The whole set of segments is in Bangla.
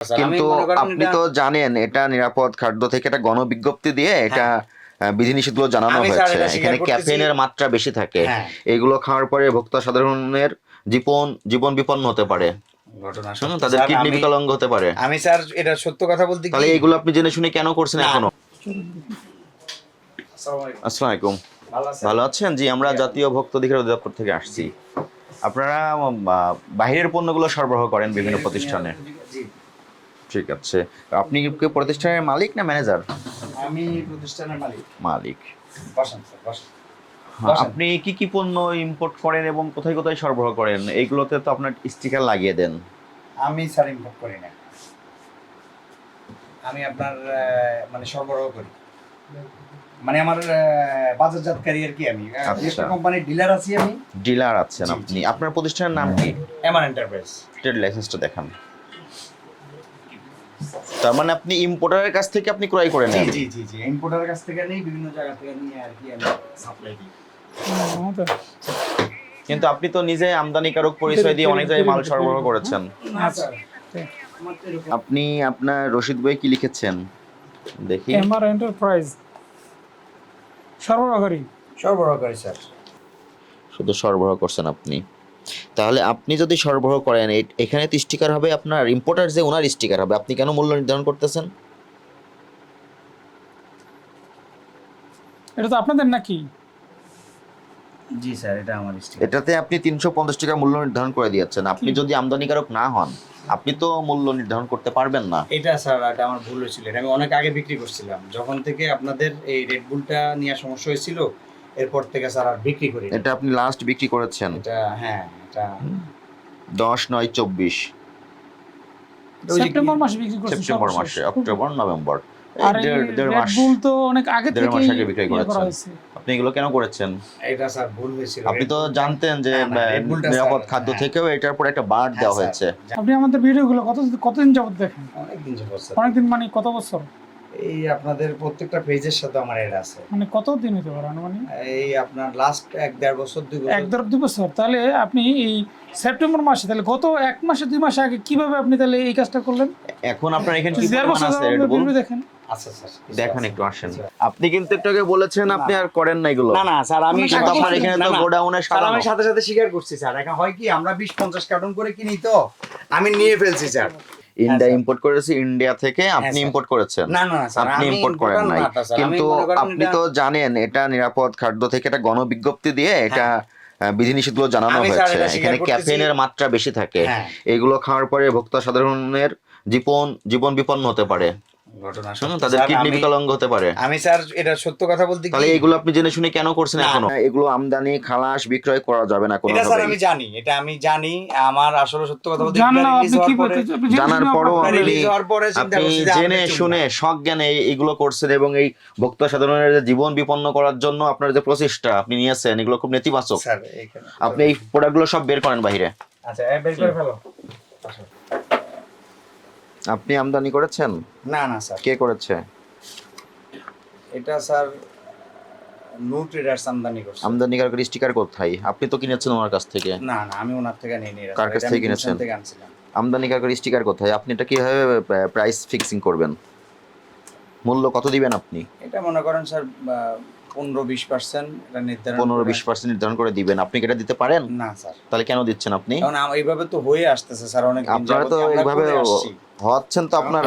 কিন্তু আপনি তো জানেন এটা নিরাপদ খাদ্য থেকে একটা গণবিজ্ঞপ্তি দিয়ে এটা আহ, বিধিনিষেধগুলো জানানো হ্যাঁ। হয়েছে এখানে করতেছি। ক্যাফেইনের মাত্রা বেশি থাকে হ্যাঁ। এগুলো খাওয়ার পরে ভোক্তা সাধারণের জীবন জীবন বিপন্ন হতে পারে তাদের কিডনি বিকলাঙ্গ হতে পারে আমি স্যার এটা সত্য কথা বলতে তাহলে এগুলো আপনি জেনে শুনে কেন করছেন। এখনও আসসালামু আলাইকুম। ভালো আছেন? জি আমরা জাতীয় ভক্ত অধিকার অধিদপ্তর থেকে আসছি আপনারা বাইরের পণ্যগুলো সরবরাহ করেন বিভিন্ন প্রতিষ্ঠানে ঠিক আছে। আপনি কি প্রতিষ্ঠানের মালিক না ম্যানেজার? আমি প্রতিষ্ঠানের মালিক। মালিক। হ্যাঁ। আপনি কি কি পণ্য ইম্পোর্ট করেন এবং কোথায় কোথায় সরবরাহ করেন? এইগুলোতে তো আপনার স্টিকার লাগিয়ে দেন। আমি স্যার ইম্পোর্ট করি না। আমি আপনার মানে সরবরাহ করি। মানে আমার আহ, বাজারজাতকারী আর কি আমি। আচ্ছা। একটা কোম্পানির ডিলার আছি আমি। ডিলার আছেন আপনি। আপনার প্রতিষ্ঠানের নাম কি? এমআর এন্টারপ্রাইজ ট্রেড লাইসেন্সটা দেখান। তার মানে আপনি ইম্পোর্টারের কাছ থেকে আপনি ক্রয় করে জি নেন জি জি জি ইম্পোর্টারের কাছ থেকে নেই বিভিন্ন জায়গা থেকে নিয়ে আর কি আমি সাপ্লাই দিই। কিন্তু আপনি তো নিজে আমদানিকারক পরিচয় দিয়ে অনেক জায়গায় মাল সরবরাহ করেছেন। আপনি আপনার রশিদ বই কি লিখেছেন? দেখি। এমআর এন্টারপ্রাইজ সরবরাহকারী। সরবরাহ করি স্যার। শুধু সরবরাহ করছেন আপনি। তাহলে আপনি যদি সরবরাহ করেন এখানে তো স্টিকার হবে আপনার ইম্পোর্টার যে ওনার স্টিকার হবে আপনি কেন মূল্য নির্ধারণ করতেছেন? এটা তো আপনাদের নাকি? জি স্যার এটা আমার স্টিক এটাতে আপনি তিনশো পঞ্চাশ টাকা মূল্য নির্ধারণ করে দিয়েছেন। আপনি যদি আমদানিকারক না হন আপনি তো মূল্য নির্ধারণ করতে পারবেন না। এটা স্যার এটা আমার ভুল হয়েছিল। এটা আমি অনেক আগে বিক্রি করছিলাম। যখন থেকে আপনাদের এই রেড বুলটা নিয়ে সমস্যা হয়েছিল এরপর থেকে স্যার আর বিক্রি করি না। এটা আপনি লাস্ট বিক্রি করেছেন। এটা হ্যাঁ এটা দশ নয় চব্বিশ। সেপ্টেম্বর মাসে বিক্রি করছেন সেপ্টেম্বর মাসে অক্টোবর নভেম্বর। এই আর দেড় দেড় রেড মাস বুল তো অনেক আগে থেকে বিক্রি করেছেন। আপনি এগুলো কেন করেছেন? এটা স্যার ভুল হয়েছিল। আপনি তো জানতেন যে নিরাপদ খাদ্য হ্যাঁ। থেকেও এটার পর একটা বার হ্যাঁ, দেওয়া হয়েছে। আপনি আমাদের ভিডিওগুলো কত কতদিন যাবত দেখেন? অনেকদিন যাবত স্যার। অনেকদিন মানে কত বছর? এই আপনাদের প্রত্যেকটা পেজের সাথে আমার এড আছে। মানে কত দিন হতে পারে মানে এই আপনার লাস্ট এক দেড় বছর দুই বছর। এক দেড় দুই বছর। তাহলে আপনি এই সেপ্টেম্বর মাসে তাহলে গত এক মাসে দুই মাস আগে কীভাবে আপনি তাহলে এই কাজটা করলেন? এখন আপনার এখানে কি দেড় পরিমাণ বছর আছে? Red দেখেন। আচ্ছা স্যার দেখান একটু আসেন। আচ্ছা। আপনি কিন্তু একটু আগে বলেছেন আপনি আর করেন না এগুলো। না না স্যার আমি আপনার এখানে তো গোডাউনে স্যার আমি সাথে সাথে স্বীকার করছি স্যার। এখন হয় কি আমরা বিশ পঞ্চাশ কার্টুন করে কিনি তো আমি নিয়ে ফেলছি স্যার। ইন্ডিয়া ইম্পোর্ট করেছি ইন্ডিয়া থেকে আপনি ইম্পোর্ট করেছেন। না না আপনি ইম্পোর্ট করেন নাই। কিন্তু আপনি তো জানেন এটা নিরাপদ খাদ্য থেকে এটা গণবিজ্ঞপ্তি দিয়ে এটা আহ, বিধিনিষেধগুলো জানানো হয়েছে। এটা এখানে ক্যাফেইনের মাত্রা বেশি থাকে। হ্যাঁ। এগুলো খাওয়ার পরে ভোক্তা সাধারণের জীবন জীবন বিপন্ন হতে পারে। ঘটনা তাদের কিডনি বিকলাঙ্গ হতে পারে। আমি স্যার এটা সত্য কথা বলতে কি তাহলে এগুলো আপনি জেনে শুনে কেন করছেন এখনও? এগুলো আমদানি খালাস বিক্রয় করা যাবে না কোনো এটা স্যার আমি জানি এটা আমি জানি আমার আসলে সত্য কথা বলতে জানলাম আপনি কি বলতে জানার পরও আপনি- জেনে শুনে না। শখ জ্ঞানে এই- এগুলো করছেন এবং এই ভোক্তা সাধারণের যে জীবন বিপন্ন করার জন্য আপনার যে প্রচেষ্টা আপনি নিয়েছেন এগুলো খুব নেতিবাচক। স্যার আপনি এই প্রোডাক্টগুলো সব বের করেন বাইরে আচ্ছা বের করে ফেলো। আপনি আমদানি করেছেন? না না স্যার। কে করেছে? এটা স্যার নো ট্রেডার্স আমদানি করছে। আমদানিকারকের স্টিকার কোথায়? আপনি তো কিনেছেন ওনার কাছ থেকে। না না আমি ওনার থেকে নিয়ে নিয়ে কার কাছ থেকে কিনেছেন? থেকে আনছিলাম। আমদানিকারকের স্টিকার কোথায়? আপনি এটা কীভাবে প্রাইস ফিক্সিং করবেন? মূল্য কত দিবেন আপনি? এটা মনে করেন স্যার পনেরো বিশ পার্সেন্ট এটা নির্ধারণ পনেরো করে- বিশ পার্সেন্ট নির্ধারণ করে দিবেন। আপনি কি এটা দিতে পারেন? না স্যার। তাহলে কেন দিচ্ছেন আপনি? কারণ এইভাবে তো হয়ে আসতেছে স্যার অনেক আপনারা তো এইভাবে করে। হচ্ছেন তো আপনার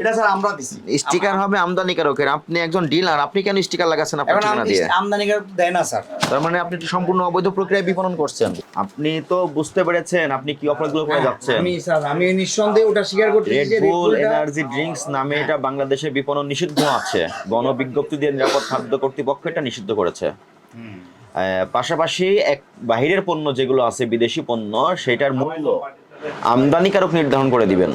এটা স্যার আমরা দিছি। স্টিকার হবে আমদানিকারকের। আপনি একজন ডিলার আপনি কেন স্টিকার লাগাচ্ছেন আপনার ঠিকানা দিয়ে? আমদানি দেয় না স্যার। তার মানে আপনি তো সম্পূর্ণ অবৈধ প্রক্রিয়ায় বিপণন করছেন। আপনি তো বুঝতে পেরেছেন আপনি কি অপরাধগুলো করে যাচ্ছেন। আমি স্যার আমি নিঃসন্দেহে ওটা স্বীকার করতে রেড বুল এনার্জি ড্রিঙ্কস নামে এটা বাংলাদেশে বিপণন নিষিদ্ধ আছে। গণবিজ্ঞপ্তি দিয়ে নিরাপদ খাদ্য কর্তৃপক্ষ এটা নিষিদ্ধ করেছে। পাশাপাশি এক বাহিরের পণ্য যেগুলো আছে বিদেশি পণ্য সেটার মূল্য আমদানিকারক নির্ধারণ করে দিবেন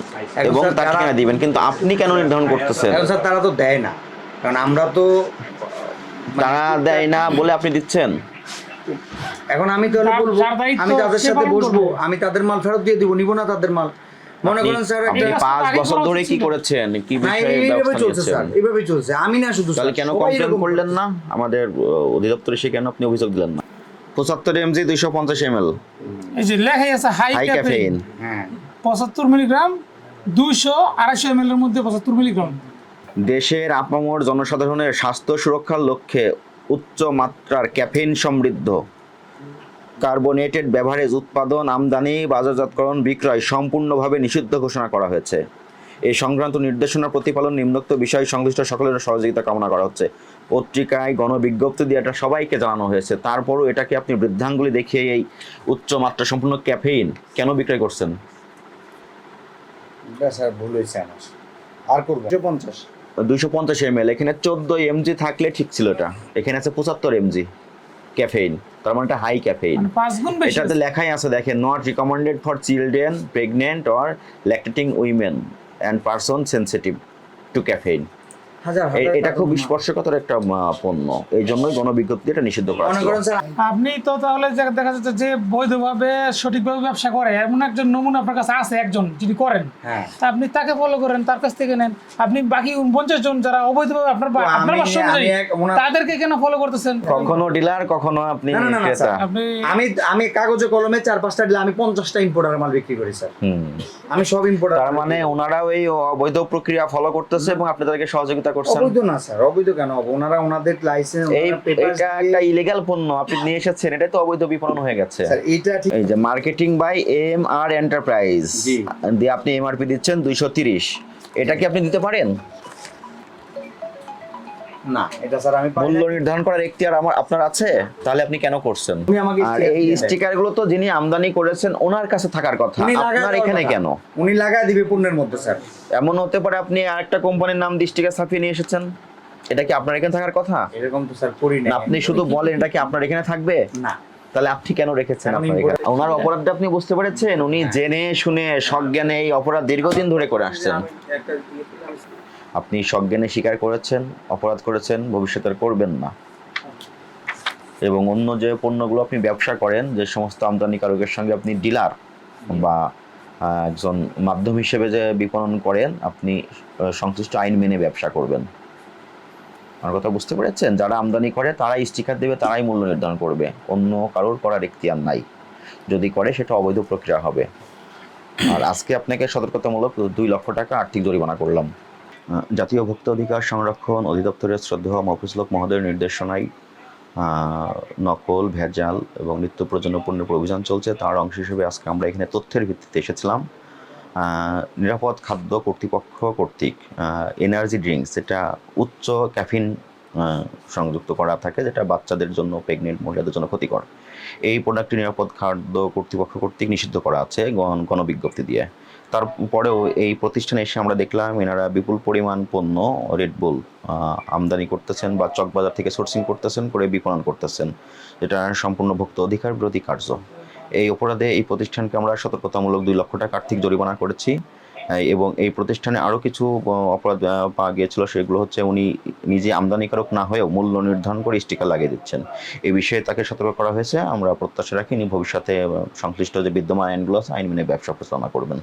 এবং তার ঠিকানা দিবেন কিন্তু আপনি কেন নির্ধারণ করতেছেন? স্যার তারা তো দেয় না। কারণ আমরা তো তারা দেয় না বলে আপনি দিচ্ছেন? এখন আমি তাহলে বলব আমি তাদের সাথে বসবো আমি তাদের মাল ফেরত দিয়ে দিব নিব না তাদের মাল। মনে করেন স্যার আপনি একটা পাঁচ বছর ধরে কি করেছেন? কি এইভাবে চলছে স্যার এইভাবেই চলছে। আমি না শুধু তাহলে কেন কমপ্লেন করলেন না? আমাদের অধিদপ্তরে এসে কেন আপনি অভিযোগ দিলেন না? পঁচাত্তর এমজি দুইশো পঞ্চাশ এম এল এই যে লেখাই আছে হাই ক্যাফেইন হ্যাঁ। পঁচাত্তর মিলিগ্রাম দুইশো আড়াইশো এম এর মধ্যে পঁচাত্তর মিলিগ্রাম দেশের আপামর জনসাধারণের স্বাস্থ্য সুরক্ষার লক্ষ্যে উচ্চ মাত্রার ক্যাফেইন সমৃদ্ধ। কার্বোনেটেড বেভারেজ উৎপাদন আমদানি বাজারজাতকরণ বিক্রয় সম্পূর্ণভাবে নিষিদ্ধ ঘোষণা করা হয়েছে। এই সংক্রান্ত নির্দেশনা প্রতিপালন নিম্নোক্ত বিষয় সংশ্লিষ্ট সকলের সহযোগিতা কামনা করা হচ্ছে। পত্রিকায় গণবিজ্ঞপ্তি দিয়ে এটা সবাইকে জানানো হয়েছে। তারপরও এটাকে আপনি বৃদ্ধাঙ্গুলি দেখিয়ে এই উচ্চ মাত্রা সম্পূর্ণ ক্যাফেইন কেন বিক্রয় করছেন? এটা স্যার ভুল হয়েছে আমার। আর করব? একশো পঞ্চাশ। দুইশো পঞ্চাশ এম এল এখানে চোদ্দ এমজি থাকলে ঠিক ছিল এটা। এখানে আছে পঁচাত্তর এমজি ক্যাফেইন তার মানে এটা হাই ক্যাফেইন। মানে এটাতে লেখাই আছে দেখেন not recommended for children pregnant or lactating women and person sensitive to caffeine এটা খুব স্পর্শকাতর একটা পণ্য। এই জন্যই গণবিজ্ঞপ্তি এটা নিষিদ্ধ করা আপনি তো তাহলে দেখা যাচ্ছে যে বৈধভাবে সঠিকভাবে ব্যবসা করে এমন একজন নমুনা আপনার কাছে আছে একজন যিনি করেন। হ্যাঁ। তা আপনি তাকে ফলো করেন তার কাছ থেকে নেন। আপনি বাকি উনপঞ্চাশ জন যারা অবৈধভাবে আপনার আপনার অনুযায়ী তাদেরকে কেন ফলো করতেছেন? কখনো ডিলার কখনো আপনি ক্রেতা। আমি আমি কাগজে কলমে চার পাঁচটা দিলে আমি পঞ্চাশটা ইম্পোর্টার মাল বিক্রি করি স্যার। আমি সব ইম্পোর্টার তার মানে ওনারাও এই অবৈধ প্রক্রিয়া ফলো করতেছে এবং আপনি তাদেরকে সহযোগিতা করছেন? অবৈধ না স্যার অবৈধ কেন? ওনারা ওনাদের লাইসেন্স এটা একটা ইলিগ্যাল পণ্য আপনি নিয়ে এসেছেন এটা তো অবৈধ বিপণন হয়ে গেছে। স্যার এটা ঠিক এই যে marketing by M R enterprise জি। দিয়ে আপনি এমআরপি দিচ্ছেন দুইশো তিরিশ। এটা কি আপনি দিতে পারেন? না এটা স্যার আমি মূল্য নির্ধারণ করার এখতিয়ার আমার আপনার আছে? তাহলে আপনি কেন করছেন? উনি আমাকে আর এই দিয়ে স্টিকারগুলো তো যিনি আমদানি করেছেন ওনার কাছে থাকার কথা। আপনার এখানে কেন? উনি লাগায় দিবে পণ্যের মধ্যে স্যার। এমন হতে পারে আপনি আরেকটা কোম্পানির নাম স্টিকার ছাপিয়ে নিয়ে এসেছেন। এটা কি আপনার এখানে থাকার কথা? এরকম তো স্যার করি না না আপনি শুধু বলেন এটা কি আপনার এখানে থাকবে? না। তাহলে আপনি কেন রেখেছেন আপনার ওনার অপরাধটা আপনি বুঝতে পেরেছেন? উনি জেনে শুনে সজ্ঞানে এই অপরাধ দীর্ঘদিন ধরে করে আসছেন। আপনি সজ্ঞানে স্বীকার করেছেন, অপরাধ করেছেন, ভবিষ্যতে আর করবেন না। এবং অন্য যে পণ্যগুলো আপনি ব্যবসা করেন, যে সমস্ত আমদানিকারকের সঙ্গে আপনি ডিলার বা একজন মাধ্যম হিসেবে যে বিপণন করেন, আপনি সংশ্লিষ্ট আইন মেনে ব্যবসা করবেন। আমার কথা বুঝতে পেরেছেন? যারা আমদানি করে, তারাই স্টিকার দেবে, তারাই মূল্য নির্ধারণ করবে। অন্য কারোর করার এখতিয়ার নাই। যদি করে, সেটা অবৈধ প্রক্রিয়া হবে। আর আজকে আপনাকে সতর্কতামূলক দুই লক্ষ টাকা আর্থিক জরিমানা করলাম। জাতীয় ভোক্তা অধিকার সংরক্ষণ অধিদপ্তরের শ্রদ্ধেয় মফিজুলক মহোদয়ের নির্দেশনায় নকল, ভেজাল এবং নিত্য প্রয়োজনীয় পণ্যের অভিযান চলছে। তার অংশ হিসেবে আজকে আমরা এখানে তথ্যের ভিত্তিতে এসেছিলাম। নিরাপদ খাদ্য কর্তৃপক্ষ কর্তৃক এনার্জি ড্রিঙ্কস এটা উচ্চ ক্যাফিন সংযুক্ত করা থাকে, যেটা বাচ্চাদের জন্য প্রেগনেন্ট মহিলাদের জন্য ক্ষতিকর। এই প্রোডাক্টটি নিরাপদ খাদ্য কর্তৃপক্ষ কর্তৃক নিষিদ্ধ করা আছে গণ, গণবিজ্ঞপ্তি দিয়ে। তারপরেও এই প্রতিষ্ঠানে এসে আমরা দেখলাম এনারা বিপুল পরিমাণ পণ্য রেডবুল আমদানি করতেছেন বা চকবাজার থেকে সোর্সিং করতেছেন, করে বিপণন করতেছেন, যেটা সম্পূর্ণ ভুক্ত অধিকার বিরোধী কার্য। এই অপরাধে এই প্রতিষ্ঠানকে আমরা সতর্কতামূলক দুই লক্ষ টাকা আর্থিক জরিমানা করেছি এবং এই প্রতিষ্ঠানে আরও কিছু অপরাধ পাওয়া গিয়েছিল, সেগুলো হচ্ছে উনি নিজে আমদানিকারক না হয়েও মূল্য নির্ধারণ করে স্টিকার লাগিয়ে দিচ্ছেন। এই বিষয়ে তাকে সতর্ক করা হয়েছে, আমরা প্রত্যাশা রাখি ভবিষ্যতে সংশ্লিষ্ট যে বিদ্যমান আইনগুলো আছে, আইন মেনে ব্যবসা পরিচালনা করবেন।